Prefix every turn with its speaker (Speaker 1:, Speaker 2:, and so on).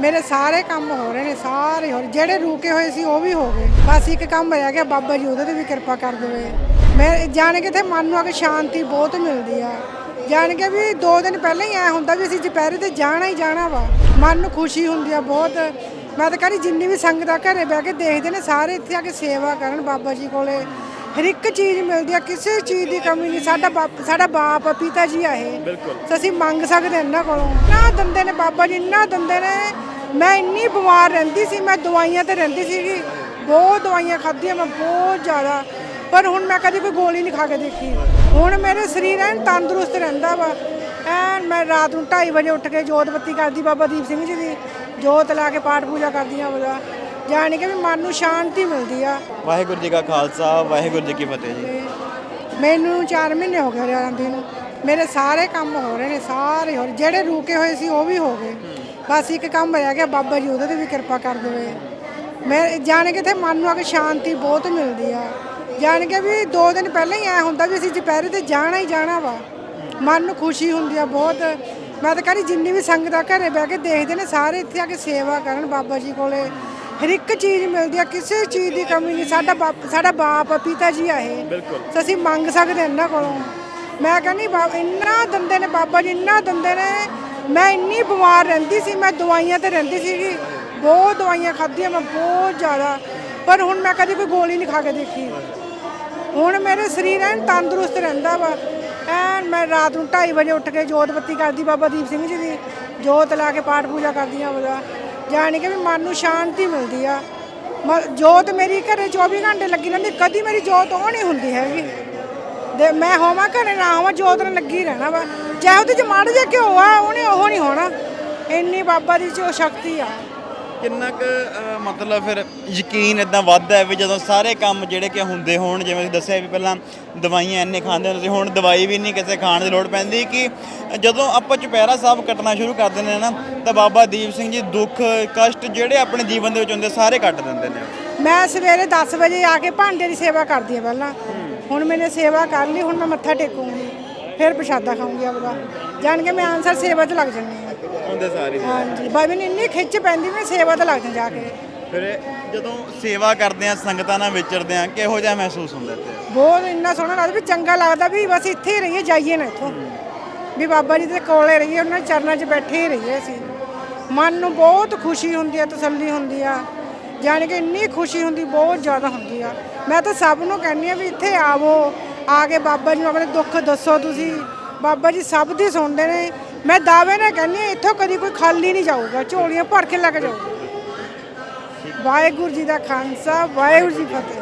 Speaker 1: ਮੇਰੇ ਸਾਰੇ ਕੰਮ ਹੋ ਰਹੇ ਨੇ ਸਾਰੇ ਹੋ ਜਿਹੜੇ ਰੁਕੇ ਹੋਏ ਸੀ ਉਹ ਵੀ ਹੋ ਗਏ। ਬਸ ਇੱਕ ਕੰਮ ਰਹਿ ਗਿਆ ਬਾਬਾ ਜੀ ਉਹਦੇ ਤੇ ਵੀ ਕਿਰਪਾ ਕਰ ਦੇਵੇ। ਮੈਂ ਜਾਣ ਕੇ ਤੇ ਮਨ ਨੂੰ ਆ ਕੇ ਸ਼ਾਂਤੀ ਬਹੁਤ ਮਿਲਦੀ ਆ। ਜਾਣ ਕੇ ਵੀ ਦੋ ਦਿਨ ਪਹਿਲਾਂ ਹੀ ਐ ਹੁੰਦਾ ਵੀ ਅਸੀਂ ਦੁਪਹਿਰੇ ਤੇ ਜਾਣਾ ਹੀ ਜਾਣਾ ਵਾ। ਮਨ ਨੂੰ ਖੁਸ਼ੀ ਹੁੰਦੀ ਆ ਬਹੁਤ। ਮੈਂ ਤਾਂ ਕਹਿੰਦੀ ਜਿੰਨੀ ਵੀ ਸੰਗਤ ਆ ਘਰੇ ਬਹਿ ਕੇ ਦੇਖਦੇ ਨੇ ਸਾਰੇ ਇੱਥੇ ਆ ਕੇ ਸੇਵਾ ਕਰਨ ਬਾਬਾ ਜੀ ਕੋਲੇ। ਹਰ ਇੱਕ ਚੀਜ਼ ਮਿਲਦੀ ਆ ਕਿਸੇ ਚੀਜ਼ ਦੀ ਕਮੀ ਨਹੀਂ। ਸਾਡਾ ਬਾਪ ਸਾਡਾ ਬਾਪ ਆ, ਪਿਤਾ ਜੀ ਆ ਇਹ।
Speaker 2: ਬਿਲਕੁਲ।
Speaker 1: ਅਸੀਂ ਮੰਗ ਸਕਦੇ ਇਹਨਾਂ ਕੋਲੋਂ। ਨਾ ਦਿੰਦੇ ਨੇ ਬਾਬਾ ਜੀ ਇੰਨਾ ਦਿੰਦੇ ਨੇ ਮੈਂ ਇੰਨੀ ਬਿਮਾਰ ਰਹਿੰਦੀ ਸੀ ਮੈਂ ਦਵਾਈਆਂ ਤੇ ਰਹਿੰਦੀ ਸੀਗੀ ਬਹੁਤ ਦਵਾਈਆਂ ਖਾਧੀਆਂ ਮੈਂ ਬਹੁਤ ਜ਼ਿਆਦਾ। ਪਰ ਹੁਣ ਮੈਂ ਕਦੀ ਕੋਈ ਗੋਲੀ ਨਹੀਂ ਖਾ ਕੇ ਦੇਖੀ। ਹੁਣ ਮੇਰੇ ਸਰੀਰ ਐਨ ਤੰਦਰੁਸਤ ਰਹਿੰਦਾ ਵਾ। ਐਨ ਮੈਂ ਰਾਤ ਨੂੰ 2:30 ਵਜੇ ਉੱਠ ਕੇ ਜੋਤ ਬੱਤੀ ਕਰਦੀ ਬਾਬਾ ਦੀਪ ਸਿੰਘ ਜੀ ਦੀ। ਜੋਤ ਲਾ ਕੇ ਪਾਠ ਪੂਜਾ ਕਰਦੀਆਂ ਬਦਾ ਜਾਣ ਕੇ ਵੀ ਮਨ ਨੂੰ ਸ਼ਾਂਤੀ ਮਿਲਦੀ ਆ।
Speaker 2: ਵਾਹਿਗੁਰੂ ਜੀ ਕਾ ਖਾਲਸਾ ਵਾਹਿਗੁਰੂ ਜੀ ਕੀ ਫਤਿਹ ਜੀ।
Speaker 1: ਮੈਨੂੰ 4 ਮਹੀਨੇ ਹੋ ਗਏ ਜਾਂਦੇ ਨੂੰ। ਮੇਰੇ ਸਾਰੇ ਕੰਮ ਹੋ ਰਹੇ ਨੇ ਸਾਰੇ ਹੋ ਜਿਹੜੇ ਰੁਕੇ ਹੋਏ ਸੀ ਉਹ ਵੀ ਹੋ ਗਏ। ਬਸ ਇੱਕ ਕੰਮ ਰਹਿ ਗਿਆ ਬਾਬਾ ਜੀ ਉਹਦੇ ਤੇ ਵੀ ਕਿਰਪਾ ਕਰ ਦੇਵੇ। ਮੈਂ ਜਾਣ ਕੇ ਤੇ ਮਨ ਨੂੰ ਆ ਕੇ ਸ਼ਾਂਤੀ ਬਹੁਤ ਮਿਲਦੀ ਆ। ਜਾਣ ਕੇ ਵੀ ਦੋ ਦਿਨ ਪਹਿਲਾਂ ਹੀ ਐ ਹੁੰਦਾ ਵੀ ਅਸੀਂ ਦੁਪਹਿਰੇ ਤੇ ਜਾਣਾ ਹੀ ਜਾਣਾ ਵਾ। ਮਨ ਨੂੰ ਖੁਸ਼ੀ ਹੁੰਦੀ ਆ ਬਹੁਤ। ਮੈਂ ਤਾਂ ਕਹਿੰਦੀ ਜਿੰਨੀ ਵੀ ਸੰਗਤ ਆ ਘਰੇ ਬਹਿ ਕੇ ਦੇਖਦੇ ਨੇ ਸਾਰੇ ਇੱਥੇ ਆ ਕੇ ਸੇਵਾ ਕਰਨ ਬਾਬਾ ਜੀ ਕੋਲੇ। ਹਰ ਇੱਕ ਚੀਜ਼ ਮਿਲਦੀ ਆ ਕਿਸੇ ਚੀਜ਼ ਦੀ ਕਮੀ ਨਹੀਂ। ਸਾਡਾ ਬਾਪ ਸਾਡਾ ਬਾਪ ਆ ਪਿਤਾ ਜੀ ਆ ਇਹ। ਤਾਂ ਅਸੀਂ ਮੰਗ ਸਕਦੇ ਹਾਂ ਇਹਨਾਂ ਕੋਲੋਂ। ਮੈਂ ਕਹਿੰਦੀ ਬਾਬਾ ਇੰਨਾ ਦਿੰਦੇ ਨੇ ਬਾਬਾ ਜੀ ਇੰਨਾ ਦਿੰਦੇ ਨੇ ਮੈਂ ਇੰਨੀ ਬਿਮਾਰ ਰਹਿੰਦੀ ਸੀ, ਮੈਂ ਦਵਾਈਆਂ ਤੇ ਰਹਿੰਦੀ ਸੀਗੀ ਬਹੁਤ ਦਵਾਈਆਂ ਖਾਧੀਆਂ, ਮੈਂ ਬਹੁਤ ਜ਼ਿਆਦਾ। ਪਰ ਹੁਣ ਮੈਂ ਕਦੇ ਕੋਈ ਗੋਲੀ ਨਹੀਂ ਖਾ ਕੇ ਦੇਖੀ। ਹੁਣ ਮੇਰੇ ਸਰੀਰ ਐਨ ਤੰਦਰੁਸਤ ਰਹਿੰਦਾ ਵਾ। ਐਨ ਮੈਂ ਰਾਤ ਨੂੰ 2:30 ਵਜੇ ਉੱਠ ਕੇ ਜੋਤ ਬੱਤੀ ਕਰਦੀ, ਬਾਬਾ ਦੀਪ ਸਿੰਘ ਜੀ ਦੀ। ਜੋਤ ਲਾ ਕੇ ਪਾਠ ਪੂਜਾ ਕਰਦੀ ਕਰਦੀਆਂ ਉਹਦਾ। ਜਾਣ ਕਿ ਵੀ ਮਨ ਨੂੰ ਸ਼ਾਂਤੀ ਮਿਲਦੀ ਆ। ਮ- ਜੋਤ ਮੇਰੀ ਘਰੇ 24 ਘੰਟੇ ਲੱਗੀ ਰਹਿੰਦੀ, ਕਦੀ ਮੇਰੀ ਜੋਤ ਉਹ ਨਹੀਂ ਹੁੰਦੀ ਹੈਗੀ। ਦੇ ਮੈਂ ਹੋਵਾਂ ਘਰੇ ਨਾ ਹੋਵਾਂ ਜੋਤ ਨਾਲ ਲੱਗੀ ਰਹਿਣਾ ਵਾ। ਚਾਹੇ ਉਹਦੇ ਚ ਮਾੜਾ ਜਿਹਾ ਘਿਓ ਆ ਉਹਨੇ ਉਹ ਨਹੀਂ ਹੋਣਾ। ਇੰਨੀ ਬਾਬਾ ਦੀ ਉਹ ਸ਼ਕਤੀ ਆ।
Speaker 2: ਕਿੰਨਾ ਕੁ ਅਹ, ਮਤਲਬ ਫਿਰ ਯਕੀਨ ਇਦਾਂ ਵੱਧਦਾ ਹੈ ਵੀ ਜਦੋਂ ਸਾਰੇ ਕੰਮ ਜਿਹੜੇ ਕਿ ਹੁੰਦੇ ਹੋਣ ਜਿਵੇਂ ਤੁਸੀਂ ਦੱਸਿਆ ਵੀ ਪਹਿਲਾਂ ਦਵਾਈਆਂ ਇੰਨੇ ਖਾਂਦੇ ਹੁੰਦੇ ਸੀ ਹੁਣ ਦਵਾਈ ਵੀ ਨਹੀਂ ਕਿਸੇ ਖਾਣ ਦੀ ਲੋੜ ਪੈਂਦੀ ਕਿ ਜਦੋਂ ਆਪਾਂ ਚੁਪਹਿਰਾ ਸਾਹਿਬ ਕੱਟਣਾ ਸ਼ੁਰੂ ਕਰ ਦਿੰਦੇ ਨੇ ਨਾ ਤਾਂ ਬਾਬਾ ਦੀਪ ਸਿੰਘ ਜੀ ਦੁੱਖ ਕਸ਼ਟ ਜਿਹੜੇ ਆਪਣੇ ਜੀਵਨ ਦੇ ਵਿੱਚ ਹੁੰਦੇ ਸਾਰੇ ਕੱਟ ਦਿੰਦੇ ਨੇ।
Speaker 1: ਮੈਂ ਸਵੇਰੇ 10 ਵਜੇ ਆ ਕੇ ਭਾਂਡੇ ਦੀ ਸੇਵਾ ਕਰਦੀ ਆ ਪਹਿਲਾਂ। ਹੁਣ ਮੈਨੇ ਸੇਵਾ ਕਰ ਲਈ ਹੁਣ ਮੈਂ ਮੱਥਾ ਟੇਕੂੰਗੀ ਫਿਰ ਪ੍ਰਸ਼ਾਦਾ ਖਾਊਂਗੀ ਆਪਦਾ। ਜਾਣ ਕੇ ਮੈਂ ਆਨਸਰ ਸੇਵਾ 'ਚ ਲੱਗ ਜੰਨੀ ਆ
Speaker 2: ਹੁੰਦੇ ਸਾਰੇ
Speaker 1: ਹਾਂਜੀ ਬਾਈ ਮੈਨੂੰ ਇੰਨੀ ਖਿੱਚ ਪੈਂਦੀ ਮੈਂ ਸੇਵਾ 'ਤੇ ਲੱਗ ਜਾਂ ਜਾ ਕੇ।
Speaker 2: ਫਿਰ ਜਦੋਂ ਸੇਵਾ ਕਰਦੇ ਆ ਸੰਗਤਾਂ ਨਾਲ ਵਿਚਰਦੇ ਆ ਕਿਹੋ ਜਿਹਾ ਮਹਿਸੂਸ ਹੁੰਦਾ ਇੱਥੇ?
Speaker 1: ਬਹੁਤ ਇੰਨਾ ਸੋਹਣਾ ਲੱਗਦਾ ਵੀ ਚੰਗਾ ਲੱਗਦਾ ਵੀ ਬਸ ਇੱਥੇ ਹੀ ਰਹੀਏ ਜਾਈਏ ਨਾ ਇੱਥੋਂ। ਵੀ ਬਾਬਾ ਜੀ ਦੇ ਕੋਲੇ ਰਹੀਏ ਉਹਨਾਂ ਦੇ ਚਰਨਾਂ 'ਚ ਬੈਠੇ ਹੀ ਰਹੀਏ ਅਸੀਂ। ਮਨ ਨੂੰ ਬਹੁਤ ਖੁਸ਼ੀ ਹੁੰਦੀ ਆ ਤਸੱਲੀ ਹੁੰਦੀ ਆ। ਜਾਣੀ ਕਿ ਇੰਨੀ ਖੁਸ਼ੀ ਹੁੰਦੀ, ਬਹੁਤ ਜ਼ਿਆਦਾ ਹੁੰਦੀ ਆ। ਮੈਂ ਤਾਂ ਸਭ ਨੂੰ ਕਹਿੰਦੀ ਆ ਵੀ ਇੱਥੇ ਆਵੋ, ਆ ਕੇ ਬਾਬਾ ਜੀ ਨੂੰ ਆਪਣੇ ਦੁੱਖ ਦੱਸੋ ਤੁਸੀਂ। ਬਾਬਾ ਜੀ ਸਭ ਦੀ ਸੁਣਦੇ ਨੇ। ਮੈਂ ਦਾਅਵੇ ਨਾਲ ਕਹਿੰਦੀ ਆ ਇੱਥੋਂ ਕਦੀ ਕੋਈ ਖਾਲੀ ਨਹੀਂ ਜਾਊਗਾ, ਝੋਲੀਆਂ ਭਰ ਕੇ ਲੈ ਜਾਊਗਾ। ਵਾਹਿਗੁਰੂ ਜੀ ਦਾ ਖਾਲਸਾ, ਵਾਹਿਗੁਰੂ ਜੀ ਫਤਿਹ।